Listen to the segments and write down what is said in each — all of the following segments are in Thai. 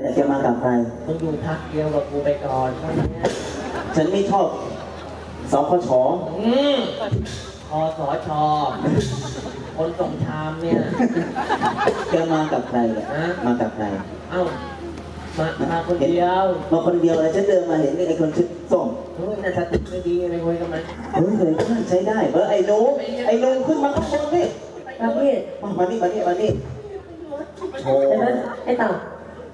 แล้วจะมากับใคร มึงอยู่พักเดียวกับกูไปก่อนเท่านี้ฉันไม่ชอบสพชอืมคอสอชอคนส่งชามเนี่ย แกมากับใครเนี่ยฮะ มากับใคร เอ้า มามาคนเดียวมาคนเดียวเลยฉันเดินมาเห็นไอ้คนชุดส้มเฮ้ยน่าสติไม่ดีอะไรคุยกับมันเฮ้ยเลยใช้ได้เออไอ้หนูไอ้หนูขึ้นมาข้างบนนี่ครับพี่มามานี่มานี่มานี่โอ้เห็นไหมไอ้เต่า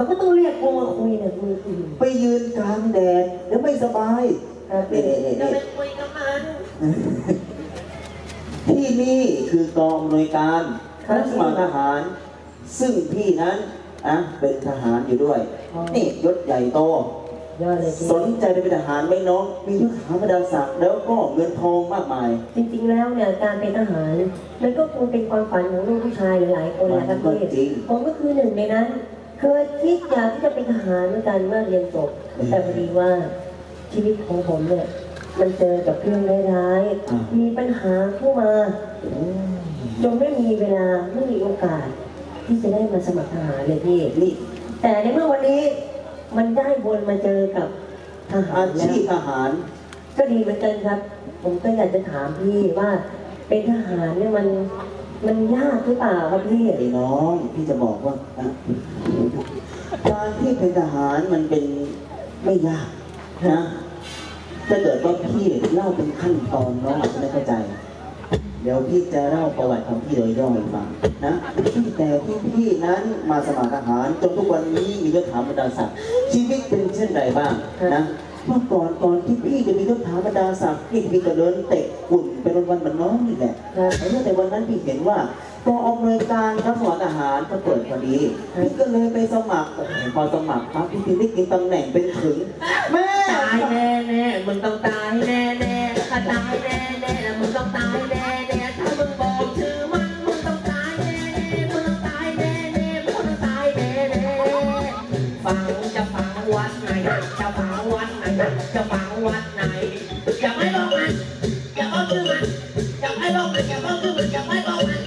เขาก็ต้องเรียกกูมาคุยเนี่ยคุยคุยไปยืนกลางแดดแล้วไม่สบายครับนี่พี่นี่จะนี่ไปคุยกับมันที่นี่คือกองหน่วยการนักสมัครทหาร ซึ่งพี่นั้นอะเป็นทหารอยู่ด้วย นี่ยศใหญ่โตยอดเลยพี่สนใจจะเป็นทหารไหมน้องมียศถาบรรดาศักดิ์แล้วก็เงินทองมากมาย จริงๆแล้วเนี่ยการเป็นทหารมันก็คงเป็นความฝันของลูกผู้ชายหลายๆคนแหละครับมันก็จริพี่งผมก็คือหนึ่งในนั้น เคยคิดอยากที่จะเป็นทหารเหมือนกันเมื่อเรียนจบแต่พอดีว่าชีวิตของผมเนี่ย มันเจอกับเรื่องร้ายๆมีปัญหาเข้ามาจนไม่มีเวลาไม่มีโอกาส ที่จะได้มาสมัครทหารเลยพี่นี่แต่ในเมื่อวันนี้มันได้บนมาเจอกับทหาอารแล้วชีพทหาร ก็ดีเหมือนกันครับ ผมก็อยากจะถามพี่ว่าเป็นทหารเนี่ยมัน มันยากหรือเปล่าครับพี่ ไอ้น้องพี่จะบอกว่าอะการที่เป็นทหารมันเป็นไม่ยากนะถ้าเกิดว่าพี่เล่าเป็นขั้นตอนน้องอาจจะไม่เข้าใจ เดี๋ยวพี่จะเล่าประวัติของพี่โดยย่อให้ฟังนะตั้งแต่ที่พี่นั้นมาสมัครทหารจนทุกวันนี้มียศถาบรรดาศักดิ์ชีวิตเป็นเช่นไรบ้างนะเมื่อก่อนก่อนที่พี่จะมียศถาบรรดาศักดิ์พี่พี่ก็เดินเตะกุ่นเป็นวันๆเหมือนน้องนี่แหละครับแต่แต่วันนั้นพี่เห็นว่ากองอำนวยการรับสอนอาหารเขาเปิดพอดีพี่ก็เลยไปสมัครพอสมัครปั๊บพี่ถึงได้กินตำแหน่งเป็นถึงแม่ตายแน่แน่ๆมึงต้องตายแน่แน่ๆถ้าตายแน่แน่ๆแล้วมึงต้องตายแน่แน่ๆถ้ามึงบอกชื่อมันมึงต้องตายแน่แน่ๆมึงต้องตายแน่แน่ๆมึงต้องตายแน่แน่ๆฟังจะฟังวัดไหนจะฟังวัดไหน จะฟังวัดไหน อย่าไม่บอกมันอย่าบอาชื่อมันอย่าไม่บอกมันอย่าบอาชื่อมันอย่าไม่บอกมัน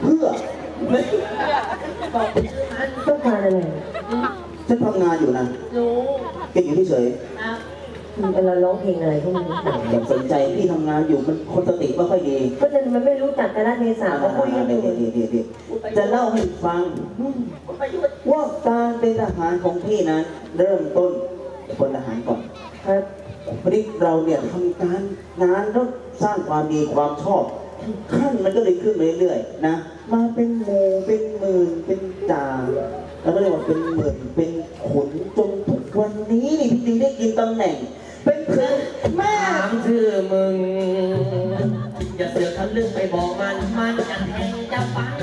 เพื่อไม่บอกชื่อมันต้องการอะไร ฉันทำงานอยู่นะรู้เกอยู่เฉย มันเวลาร้องเพลงอะไรพวกนี้ๆอย่าสนใจพี่ทำงานอยู่มันคนสติไม่ค่อยดีก็จะมันไม่รู้จักกาลเทศะอ่าเขาคุยกันอเดี๋ยวยู่เดี๋ยวเดี๋ยวเดี๋ยวจะเล่าให้ฟังไปยุ่งว่าการเป็นทหารของพี่นั้น เริ่มต้นพลทหารก่อนครับพอดีเราเนี่ยทำการงานแล้วสร้างความดีความชอบขั้นมันก็เลยขึ้นเรื่อยๆนะมาเป็นหมู่เป็นหมื่นเป็นจ่าแล้วก็เรียกว่าเป็นหมื่นเป็นขุนจนทุกวันนี้นี่พี่จึงได้กินตำแหน่ง เป็นถึงแม่ถามชื่อมึง อย่าเสือกทะลึ่งไปบอกมัน มันจะแทงจะฟัน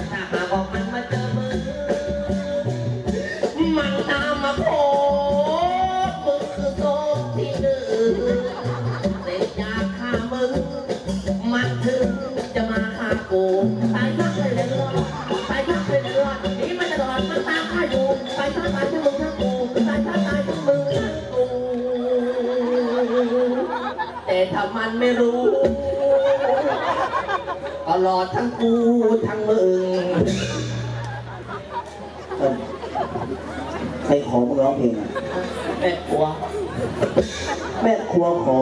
ถ้ามันไม่รู้ก็รอดทั้งกูทั้งมึงเออใครขอมึงร้องเพลงอะแม่กลัว แม่ครัวขอ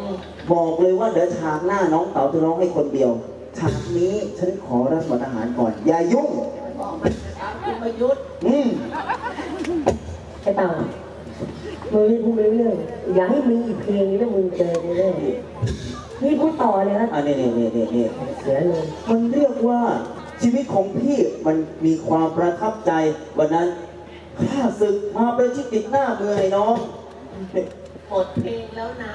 อืมบอกเลยว่าเดี๋ยวฉากหน้าน้องเต๋าจะร้องให้คนเดียว ฉากนี้ฉันขอรับสมัครทหารก่อน อย่ายุ่งบอกมันนะครับคุณประยุทธ์อืม ไอ้เต่า มึงเล่นพูดเรื่อยๆอย่าให้มีอีกเพลงนี้แล้วมึงเจอเรื่อยๆพี่พูดต่อเลยครับอันนี้นี่นี่นี่นี่เสียเลย มันเรียกว่าชีวิตของพี่มันมีความประทับใจ วันนั้นข้าศึกมาประชิดติดหน้าเมืองไอ้น้องหมดเพลงแล้วนะ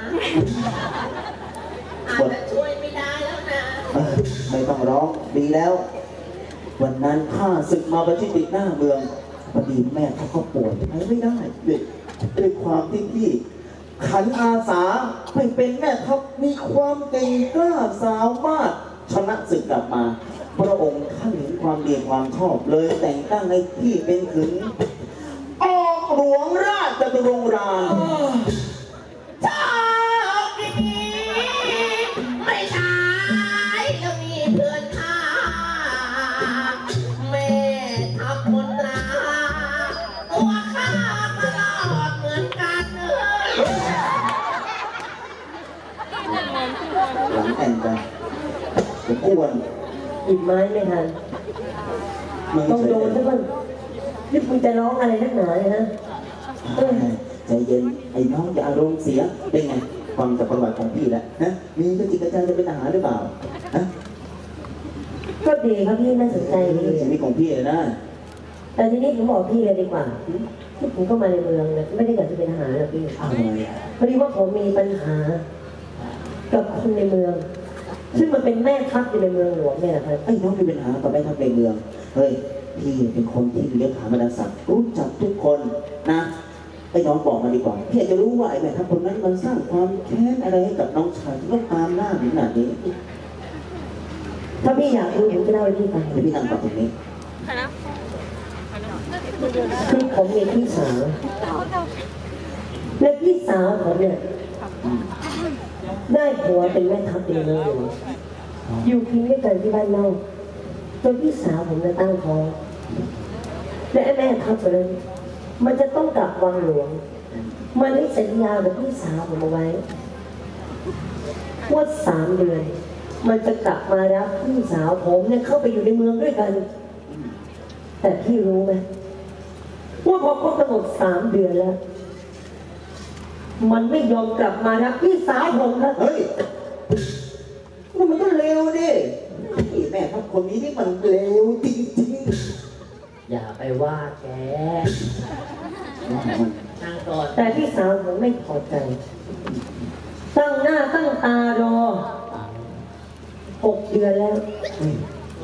อาจจะช่วยไม่ได้แล้วนะ เออไม่ต้องร้องดีแล้ว วันนั้นข้าศึกมาประชิดติดหน้าเมืองพอดีแม่เขาก็ป่วยไปไม่ได้ด้วย ด้วยความที่พี่ขันอาสาไปเป็นแม่ทัพมีความเก่งกล้าสามารถชนะศึกกลับมา พระองค์ท่านเห็นความดีความชอบเลยแต่งตั้งให้พี่เป็นถึงออกหลวงราชจตุรงรา หยิบไม้ไม่ทันมึงต้องเฉยโดนซะบ้างนี่มึงจะร้องอะไรนักหนาเนี่ยนะใจเย็น ไอ้น้องอย่าอารมณ์เสีย เป็นไง ฟังจากประวัติของพี่แล้วนะ มีกระจิตกระใจจะเป็นทหารหรือเปล่าฮะก็ดีครับพี่น่าสนใจดีชีวิตของพี่เลยนะ แต่ทีนี้ผมบอกพี่เลยดีกว่าที่ผมเข้ามาในเมืองเนี่ยไม่ได้อยากจะเป็นทหารหรอกพี่เอาเลยพอดีว่าผมมีปัญหา กับคนในเมือง ซึ่งมันเป็นแม่ทัพอยู่ในเมืองหลวงเนี่ยนะครับ ไอ้น้องมีปัญหากับแม่ทัพในเมือง เฮ้ย พี่เป็นคนที่เลี้ยงหาบรรดาศักดิ์รู้จักทุกคนนะ ไอ้น้องบอกมาดีกว่า พี่อยากจะรู้ว่าไอ้แม่ทัพคนนั้นมันสร้างความแค้นอะไรให้กับน้องชายที่ต้องตามล่าถึงขนาดนี้ถ้าพี่อยากรู้ผมจะเล่าให้พี่ฟังเดี๋ยวพี่นั่งกับตรงนี้คือผมมีพี่สาวและพี่สาวผมเนี่ย ได้ผัวเป็นแม่ทัพเองหลวงอยู่กินด้วยกันที่บ้านนอกจนพี่สาวผมจะตั้งท้องและแม่ทัพคนนั้นมันจะต้องกลับวังหลวง มันได้สัญญากับพี่สาวผมเอาไว้ว่าสามเดือน มันจะกลับมารับพี่สาวผมเนี่ยเข้าไปอยู่ในเมืองด้วยกัน แต่พี่รู้ไหมว่าพอครบกำหนดสามเดือนแล้ว มันไม่ยอมกลับมารับพี่สาวผมนะเฮ้ยนี่มันก็เร็วดิไอ้แม่ทัพคนนี้นี่มันเร็วจริงอย่าไปว่าแกๆว่ามันนั่งก่อนแต่พี่สาวผมไม่พอใจ ตั้งหน้าตั้งตารอหกเดือนแล้ว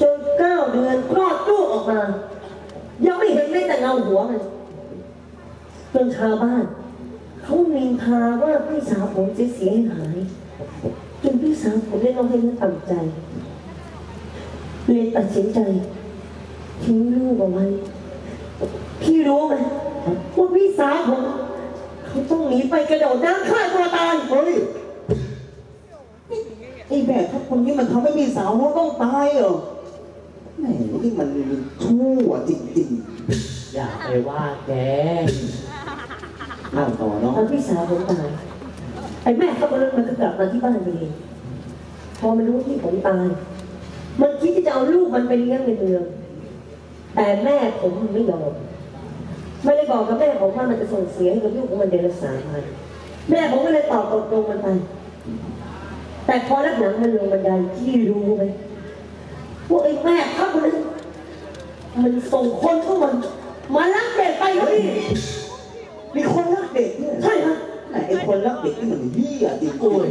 จนเก้าเดือนคลอดลูกออกมา ยังไม่เห็นแม้แต่เงาหัวมันจนชาวบ้าน เขานินทาว่าพี่สาวผมจะเสียหายจนพี่สาวผมได้ร้องให้เนื้อต่ำใจเลยตัดสินใจทิ้งลูกเอาไว้พี่รู้ไหมว่าพี่สาวผมเขาต้องหนีไปกระโดดน้ำฆ่าตัวตายเฮ้ยไอ้แม่ทัพคนนี้มันทำให้พี่สาวเขาต้องตายเหรอแหมนี่มันชั่วจริงอย่าไปว่าแก ๆเล่าต่อเนาะตอนพี่สาวผมตายไอ้แม่เขาก็เลยมันก็กลับมาที่บ้านเองพอมันรู้ที่ผมตาย มันคิดที่จะเอาลูกมันไปเลี้ยงในเมือง แต่แม่ผมไม่ยอมไม่ได้บอกกับแม่ผมว่ามันจะส่งเสียให้กับลูกของมันเดือนละสามพันแม่ผมก็เลยตอบตกลงมันไป แต่พอรับหลังมันลงบันไดที่รู้ไหมว่าไอ้แม่ครับมันนมันส่งคนเข้ามันมาลักเด็กไปครับพี่ มีคนรักเด็กเนี่ยใช่ครับไหนไอ้คนรักเด็กนี่มันเหี้ยจริงโอ้ย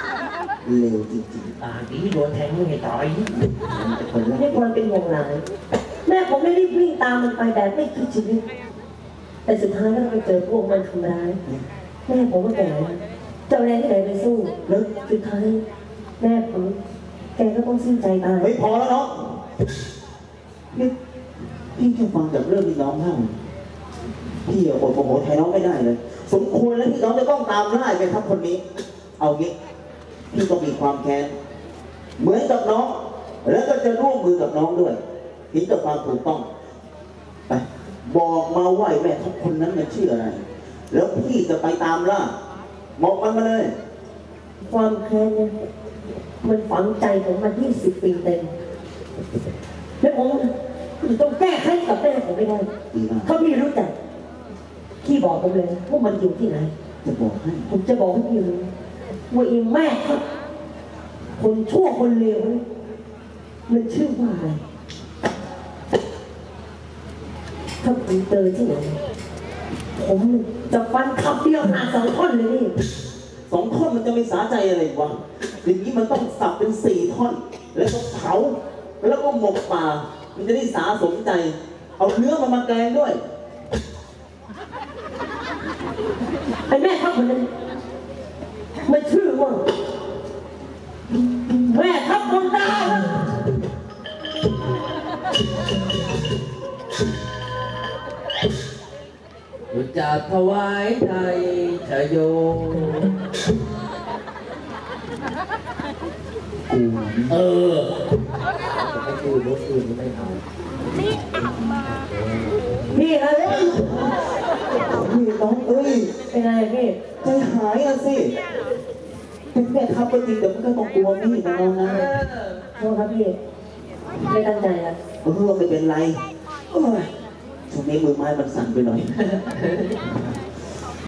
ๆเร็วจริงตาดีโดนแทงไม่ให้ตายๆมันเป็นคนรักด้วยความเป็นห่วงหลานแม่ผมไม่ได้วิ่งตามมันไปแบบไม่คิดชีวิต แต่สุดท้ายก็ไปเจอพวกมันทำร้าย แม่ผมก็แก่แล้วจะเอาแรงที่ไหนไปสู้แล้วสุดท้ายแม่ผมแกก็ต้องสิ้นใจตายเฮ้ยพอแล้วเนาะนี่พี่แค่ฟังจากเรื่องที่น้องเล่า พี่อะอดโมโหแทนน้องไม่ได้เลย สมควรแล้วที่น้องจะต้องตามล่าไอ้แม่ทัพคนนี้ เอางี้พี่ต้องมีความแค้นเหมือนกับน้อง แล้วก็จะร่วมมือกับน้องด้วยถึงจะความถูกต้องไปบอกมาว่าไอ้แม่ทัพคนนั้นมันชื่ออะไร แล้วพี่จะไปตามล่าบอกมันมาเลย ความแค้นเนี่ยมันฝังใจผมมา 20 ปีเต็ม และผมต้องแก้ไขกับแม่ผมไม่ได้ ดีมากถ้าพี่รู้จักพี่ บอกผมเลยว่ามันอยู่ที่ไหน จะบอกให้ผมจะบอกให้พี่รู้ว่าอีแม่ครับ คนชั่วคนเลวนี่มันชื่อว่าอะไรถ้าผมเจอที่ไหน ผมจะฟันขับเดียวหาสองท่อนเลยนี่สองท่อนมันจะไม่สาใจอะไรวะอย่างนี้มันต้องสับเป็นสี่ท่อน แล้วก็เผาแล้วก็หมกป่า มันจะได้สาสมใจ เอาเนื้อมันมาแกงด้วย อ้แม่ครับคนนั้นมันชื่อว่า แม่ครับคนดาวจะถวายไทยชโยกูเออไม่ดูรถอื่นไม่เอาพี่ครับ พี่น้อง เอ้ยเป็นไงพี่ใจหายอะสิเป็นแม่ทัพก็จริงแต่มันก็ต้องกลัวพี่นะน้องนะโทษครับพี่ไม่ตั้งใจอะเออไม่เป็นไรโอ้ยช่วงนี้มือไม้มันสั่นไปหน่อย